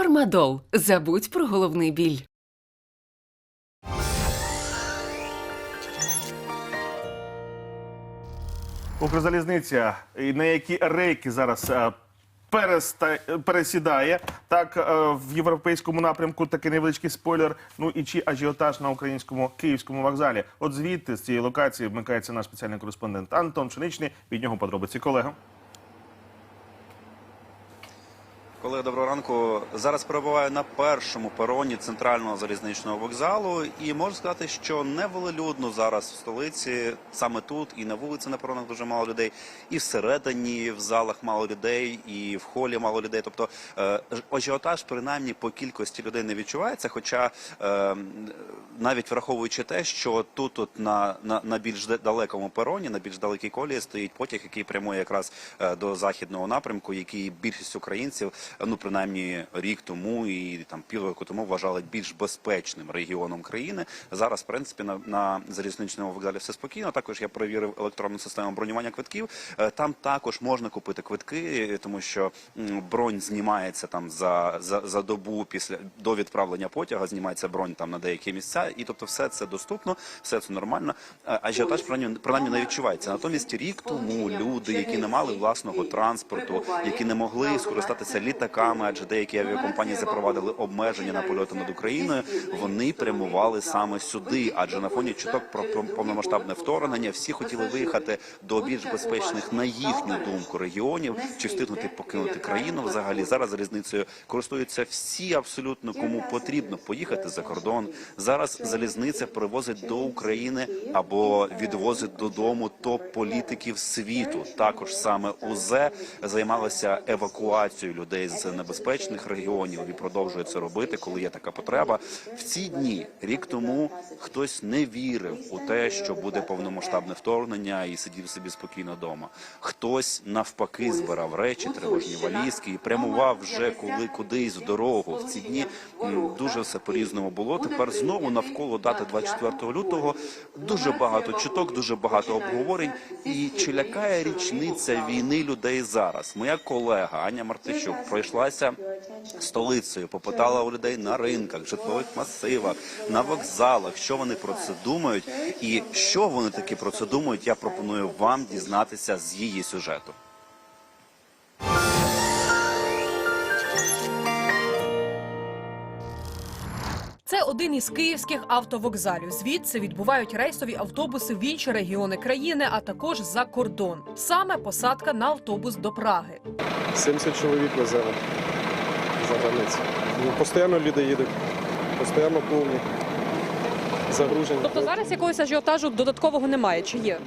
Фармадол. Забудь про головний біль. Укрзалізниця, і на які рейки зараз е, переста- пересідає. Так, е, в європейському напрямку такий невеличкий спойлер. Ну і чи ажіотаж на українському київському вокзалі. От звідти з цієї локації вмикається наш спеціальний кореспондент Антон Пшеничний. Від нього подробиці колега. Колеги, доброго ранку. Зараз перебуваю на першому пероні центрального залізничного вокзалу, і можу сказати, що невелелюдно зараз в столиці, саме тут, і на вулиці на перонах дуже мало людей, і всередині в залах мало людей, і в холі мало людей. Тобто е, ажіотаж, принаймні, по кількості людей не відчувається. Хоча е, навіть враховуючи те, що тут, тут на, на, на більш далекому пероні, на більш далекій колії стоїть потяг, який прямує якраз е, до західного напрямку, який більшість українців, ну принаймні рік тому і там півроку тому вважали більш безпечним регіоном країни. Зараз, в принципі, на, на залізничному вокзалі все спокійно. Також я перевірив електронну систему бронювання квитків. Е, Там також можна купити квитки, тому що бронь знімається там за, за, за добу після до відправлення потяга. Знімається бронь там на деякі місця, і тобто все це доступно, все це нормально. Е, Ажіотаж принаймні, не відчувається. Натомість рік тому люди, які не мали власного транспорту, які не могли скористатися літаками, адже деякі авіакомпанії запровадили обмеження на польоти над Україною. Вони прямували саме сюди, адже на фоні чуток про повномасштабне вторгнення всі хотіли виїхати до більш безпечних на їхню думку регіонів чи встигнути покинути країну. Взагалі зараз залізницею користуються всі абсолютно кому потрібно поїхати за кордон. Зараз залізниця привозить до України або відвозить додому топ політиків світу. Також саме УЗ займалася евакуацією людей з небезпечних регіонів і продовжує це робити, коли є така потреба. В ці дні рік тому хтось не вірив у те, що буде повномасштабне вторгнення, і сидів собі спокійно вдома. Хтось навпаки збирав речі, тривожні валізки і прямував вже коли кудись в дорогу. В ці дні дуже все по різному було. Тепер знову навколо дати 24 лютого дуже багато чуток, дуже багато обговорень. І чи лякає річниця війни людей зараз? Моя колега Аня Мартищук пройшлася столицею, попитала у людей на ринках, житлових масивах, на вокзалах, що вони про це думають, і що вони таки про це думають. Я пропоную вам дізнатися з її сюжету. Це один із київських автовокзалів. Звідси відбувають рейсові автобуси в інші регіони країни, а також за кордон. Саме посадка на автобус до Праги. 70 чоловік веземо за границю. Ну, постійно люди їдуть, постійно повні, загружені. Тобто зараз якогось ажіотажу додаткового немає. Чи є?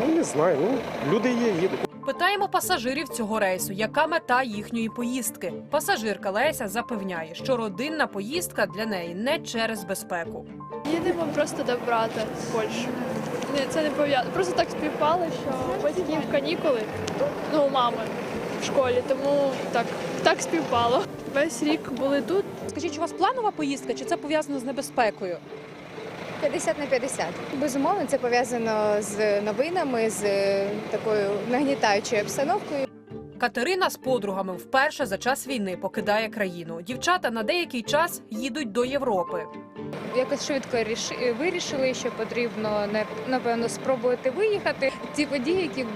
Ну, не знаю, ну, люди є, їдуть. Питаємо пасажирів цього рейсу, яка мета їхньої поїздки. Пасажирка Леся запевняє, що родинна поїздка для неї не через безпеку. Їдемо просто до брата в Польщу. Ні, це не пов'язано. Просто так співпало, що батьків канікули, ну, у мами в школі, тому так, так співпало. Весь рік були тут. Скажіть, у вас планова поїздка, чи це пов'язано з небезпекою? 50 на 50. Безумовно, це пов'язано з новинами, з е, такою нагнітаючою обстановкою. Катерина з подругами вперше за час війни покидає країну. Дівчата на деякий час їдуть до Європи. Якось швидко ріш- вирішили, що потрібно напевно спробувати виїхати. Ті події, які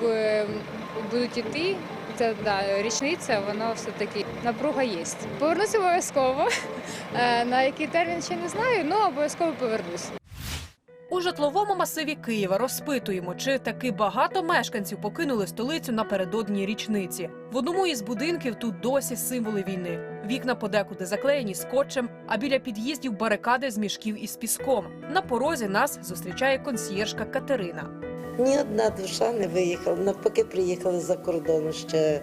будуть іти, це да, річниця, воно все таки напруга є. Повернуся обов'язково. Е, На який термін ще не знаю, але обов'язково повернусь. У житловому масиві Києва розпитуємо, чи таки багато мешканців покинули столицю напередодні річниці. В одному із будинків тут досі символи війни. Вікна подекуди заклеєні скотчем, а біля під'їздів барикади з мішків із піском. На порозі нас зустрічає консьєржка Катерина. Ні одна душа не виїхала. Навпаки, приїхали за кордону ще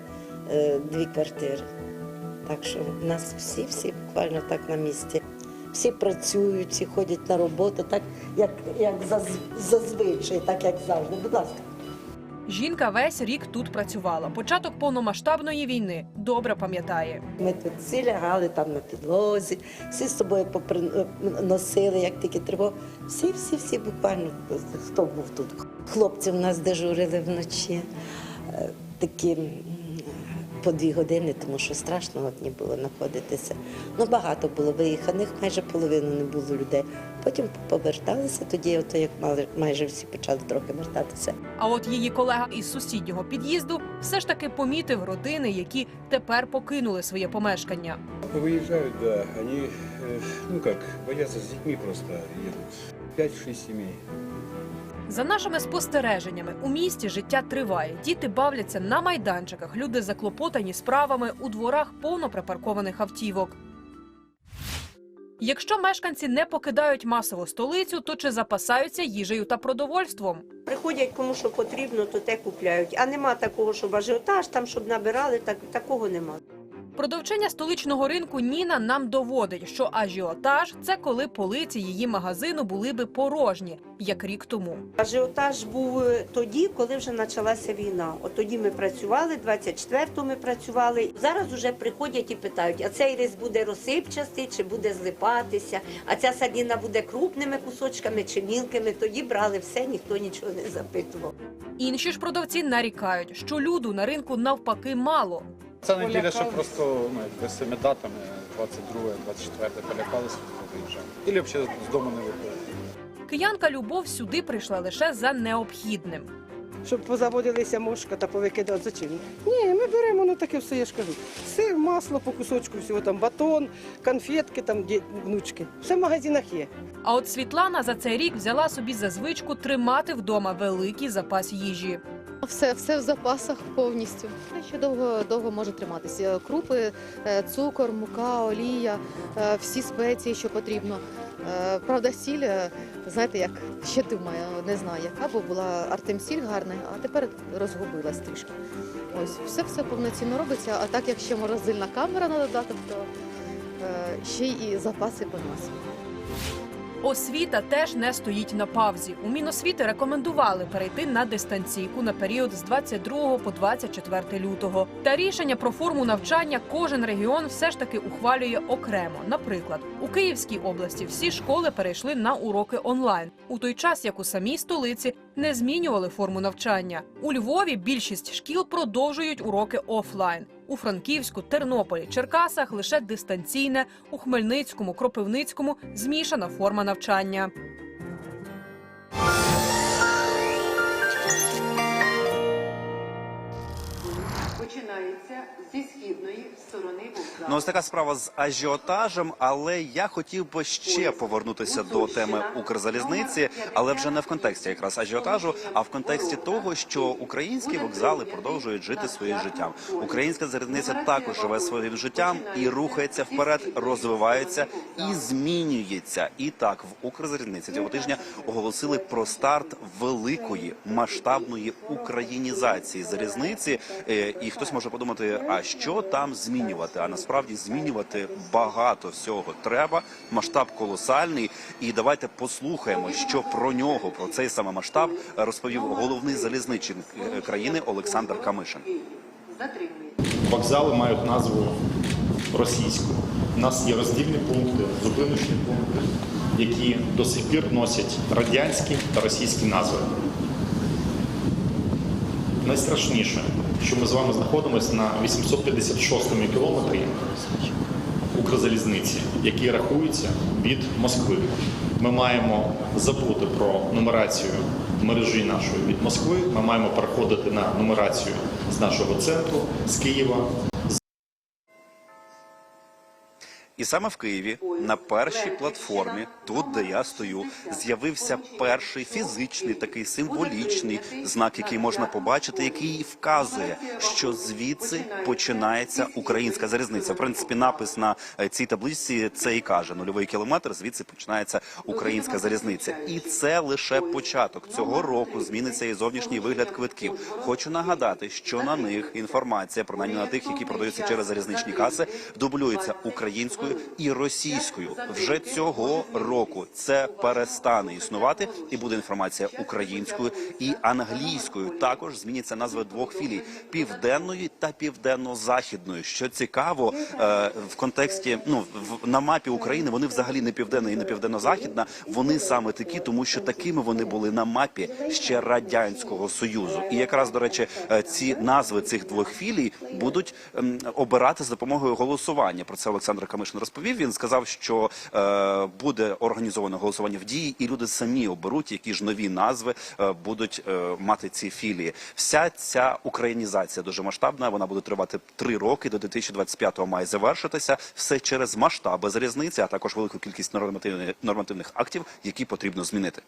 е, дві квартири. Так що в нас всі, всі буквально так на місці. Всі працюють, всі ходять на роботу, так як, як заз- зазвичай, так як завжди. Будь ласка. Жінка весь рік тут працювала. Початок повномасштабної війни добре пам'ятає. Ми тут всі лягали там на підлозі, всі з собою носили, як тільки тривога. Всі, всі, всі буквально хто був тут. Хлопці в нас дежурили вночі. Е, Такі по дві години, тому що страшно одні було знаходитися. Ну, багато було виїханих, майже половину не було людей. Потім поверталися, тоді, ото як мали, майже всі почали трохи вертатися. А от її колега із сусіднього під'їзду все ж таки помітив родини, які тепер покинули своє помешкання. Выезжают, да. Они, э, ну как, боятся с детьми просто едут. 5-6 семей. За нашими спостереженнями, у місті життя триває. Діти бавляться на майданчиках, люди заклопотані справами у дворах повно припаркованих автівок. Якщо мешканці не покидають масово столицю, то чи запасаються їжею та продовольством? Приходять кому що потрібно, то те купляють. А нема такого, щоб ажіотаж, там щоб набирали, так такого нема. Продавчиня столичного ринку Ніна нам доводить, що ажіотаж це коли полиці її магазину були би порожні, як рік тому. Ажіотаж був е, тоді, коли вже почалася війна. От тоді ми працювали, 24-го ми працювали. Зараз вже приходять і питають, а цей рис буде розсипчастий чи буде злипатися, а ця сардіна буде крупними кусочками чи мілкими. Тоді брали все, ніхто нічого не запитував. Інші ж продавці нарікають, що люду на ринку навпаки мало. Це неділя, що просто ну, цими датами 22, 24 полякалися, виїжджали. Ілі взагалі з дому не виходили. Киянка Любов сюди прийшла лише за необхідним. щоб позаводилися мошка та повикидати зачем? Ні, ми беремо ну таке все, я ж кажу. Сир, масло по кусочку, всього там батон, конфетки, там ді- внучки. Все в магазинах є. А от Світлана за цей рік взяла собі за звичку тримати вдома великий запас їжі. Все, все в запасах повністю. Ще довго, довго може триматися. Крупи, е, цукор, мука, олія, е, всі спеції, що потрібно. Е, Правда, сіль, е, знаєте, як ще думаю, не знаю, яка, бо була Артемсіль гарна, а тепер розгубилась трішки. Ось все все повноцінно робиться. А так як ще морозильна камера на додаток, то е, ще й запаси по нас. Освіта теж не стоїть на павзі. У Міносвіти рекомендували перейти на дистанційку на період з 22 по 24 лютого. Та рішення про форму навчання кожен регіон все ж таки ухвалює окремо. Наприклад, у Київській області всі школи перейшли на уроки онлайн, у той час як у самій столиці не змінювали форму навчання. У Львові більшість шкіл продовжують уроки офлайн. У Франківську, Тернополі, Черкасах лише дистанційне, у Хмельницькому, Кропивницькому змішана форма навчання. Починається зі східної сторони вокзалу. Ну, ось така справа з ажіотажем, але я хотів би ще повернутися до теми Укрзалізниці, але вже не в контексті якраз ажіотажу, а в контексті того, що українські вокзали продовжують жити своїм життям. Українська залізниця також живе своїм життям і рухається вперед, розвивається і змінюється. І так в Укрзалізниці цього тижня оголосили про старт великої масштабної українізації залізниці. Е, І хтось може подумати, а що там змінювати? А насправді змінювати багато всього треба. Масштаб колосальний. І давайте послухаємо, що про нього, про цей саме масштаб, розповів головний залізничник е, країни Олександр Камишин. Вокзали мають назву російську. У нас є роздільні пункти, зупиночні пункти, які до сих пір носять радянські та російські назви. Найстрашніше, що ми з вами знаходимося на 856-му кілометрі Укрзалізниці, який рахується від Москви. Ми маємо забути про нумерацію мережі нашої від Москви. Ми маємо переходити на нумерацію з нашого центру, з Києва, І саме в Києві на першій платформі, тут де я стою, з'явився перший фізичний такий символічний знак, який можна побачити, який вказує, що звідси починається українська залізниця. В принципі, напис на е, цій табличці це і каже нульовий кілометр. Звідси починається українська залізниця, і це лише початок цього року. Зміниться і зовнішній вигляд квитків. Хочу нагадати, що на них інформація, принаймні на тих, які продаються через залізничні каси, дублюється українською і російською. Вже цього року це перестане існувати, і буде інформація українською і англійською. Також зміняться назви двох філій південної та південно-західної. Що цікаво е, в контексті ну на мапі України вони взагалі не південна і не південно-західна. Вони саме такі, тому що такими вони були на мапі ще радянського союзу. І якраз до речі, е, ці назви цих двох філій будуть ем, обирати за допомогою голосування. Про це Олександр Камишин розповів. Він сказав, що е, буде організовано голосування в дії, і люди самі оберуть, які ж нові назви е, будуть е, мати ці філії. Вся ця українізація дуже масштабна. Вона буде тривати три роки. До 2025-го має завершитися. Все через масштаби з різниці, а також велику кількість нормативних нормативних актів, які потрібно змінити.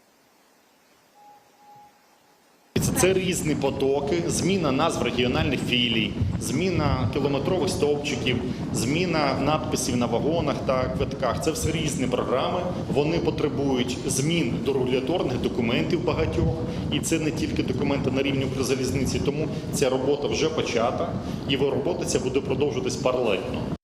Це, різні потоки, зміна назв регіональних філій, зміна кілометрових стовпчиків, зміна надписів на вагонах та квитках. Це все різні програми. Вони потребують змін до регуляторних документів багатьох, і це не тільки документи на рівні Укрзалізниці. Тому ця робота вже почата, і робота ця буде продовжуватись паралельно.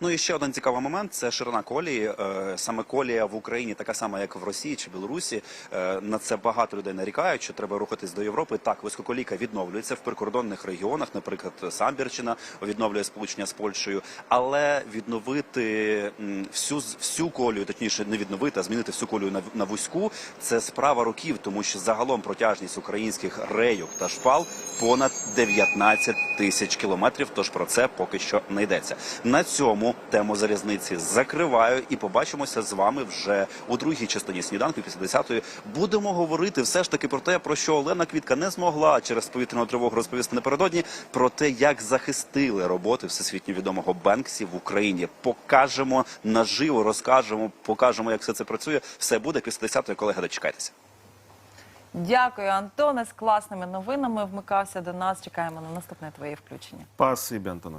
Ну і ще один цікавий момент це ширина колії. Е, Саме колія в Україні така сама, як в Росії чи Білорусі. Е, На це багато людей нарікають, що треба рухатись до Європи. Так, висококолійка відновлюється в прикордонних регіонах, наприклад, Самбірчина відновлює сполучення з Польщею, але відновити всю всю колію, точніше, не відновити, а змінити всю колію на, на вузьку. Це справа років, тому що загалом протяжність українських рейок та шпал понад 19 тисяч кілометрів. Тож про це поки що не йдеться. На цьому тему залізниці закриваю і побачимося з вами вже у другій частині сніданку після 10-ї. Будемо говорити все ж таки про те, про що Олена Квітка не змогла через повітряну тривогу розповісти напередодні. Про те, як захистили роботи всесвітньо відомого Бенксі в Україні. Покажемо наживо, розкажемо, покажемо, як все це працює. Все буде після 10-ї. Колеги, дочекайтеся. Дякую, Антоне. З класними новинами вмикався до нас. Чекаємо на наступне твоє включення. Спасибі, Антоне.